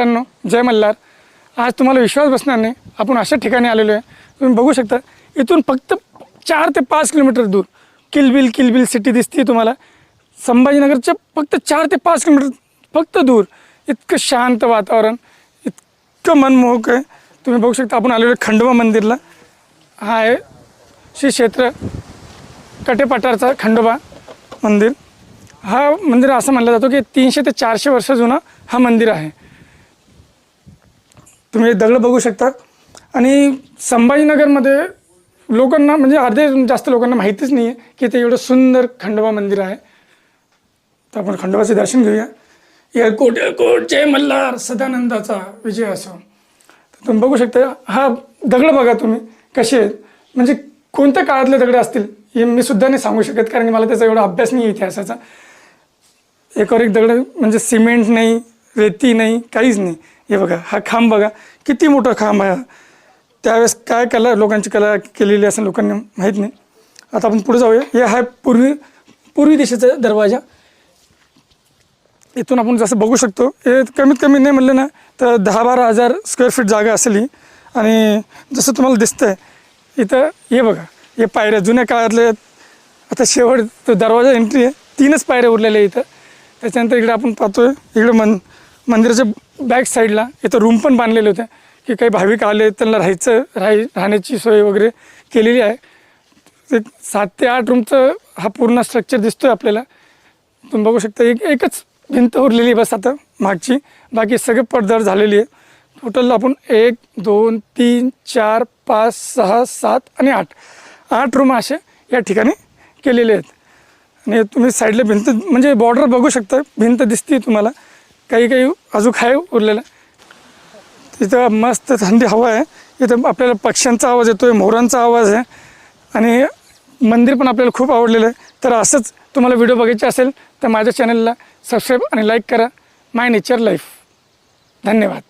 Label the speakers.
Speaker 1: मित्रांनो जय मल्हार. आज तुम्हाला विश्वास बसणार नाही. आपण अशा ठिकाणी आलेलो आहे. तुम्ही बघू शकता इथून फक्त चार ते पाच किलोमीटर दूर. किलबिल किलबिल सिटी दिसते तुम्हाला. संभाजीनगरच्या फक्त चार ते पाच किलोमीटर फक्त दूर. इतकं शांत वातावरण इतकं मनमोहक आहे. तुम्ही बघू शकता आपण आलेलो आहे खंडोबा मंदिरला. हा आहे श्री क्षेत्र कटेपठारचा खंडोबा मंदिर. हा मंदिर असं म्हणलं जातो की तीनशे ते चारशे वर्ष जुना हा मंदिर आहे. तुम्ही दगड बघू शकता. आणि संभाजीनगरमध्ये लोकांना म्हणजे अर्धे जास्त लोकांना माहितीच नाही आहे की ते एवढं सुंदर खंडोबा मंदिर आहे. तर आपण खंडोबाचे दर्शन घेऊया. एअरकोट एअरकोट जय मल्हार सदानंदाचा विजय असो. तर तुम्ही बघू शकता हा दगड बघा तुम्ही कसे आहेत. म्हणजे कोणत्या काळातले दगड असतील हे मी सुद्धा नाही सांगू शकत कारण की मला त्याचा एवढा अभ्यास नाही इतिहासाचा. एकावर एक दगड म्हणजे सिमेंट नाही रेती नाही काहीच नाही. हे बघा हा खांब बघा किती मोठा खांब आहे त्यावेळेस काय कला लोकांची कला केलेली असं लोकांना माहीत नाही. आता आपण पुढे जाऊया. हे आहे पूर्वी पूर्वी दिशेचा दरवाजा. इथून आपण जसं बघू शकतो हे कमीत कमी नाही म्हणलं ना तर दहा बारा हजार स्क्वेअर फीट जागा असेल ही. आणि जसं तुम्हाला दिसतंय इथं हे बघा हे पायऱ्या जुन्या काळातले आता शेवट तो दरवाजा एंट्री आहे. तीनच पायऱ्या उरलेल्या इथं. त्याच्यानंतर इकडे आपण पाहतोय इकडे मन मंदिराच्या बॅक साईडला इथं रूम पण बांधलेले होते. की काही भाविक आले त्यांना राहायचं राहाय राहण्याची सोय वगैरे केलेली आहे. ते सात ते आठ रूमचं हा पूर्ण स्ट्रक्चर दिसतो आहे आपल्याला. तुम्ही बघू शकता एक एकच भिंत उरलेली आहे बस आता मागची. बाकी सगळे पडदार झालेली आहे टोटल आपण एक दोन तीन चार पाच सहा सात आणि आठ. आठ रूम असे या ठिकाणी केलेले आहेत. आणि तुम्ही साईडला भिंत म्हणजे बॉर्डर बघू शकता भिंत दिसते तुम्हाला. काही काही अजून आहे उरलेलं. तिथं मस्त थंडी हवा आहे. इथं आपल्याला पक्ष्यांचा आवाज येतो आहे मोरांचा आवाज आहे. आणि मंदिर पण आपल्याला खूप आवडलेलं आहे. तर असंच तुम्हाला व्हिडिओ बघायचे असेल तर माझ्या चॅनलला सबस्क्राईब आणि लाईक करा. माय नेचर लाईफ धन्यवाद.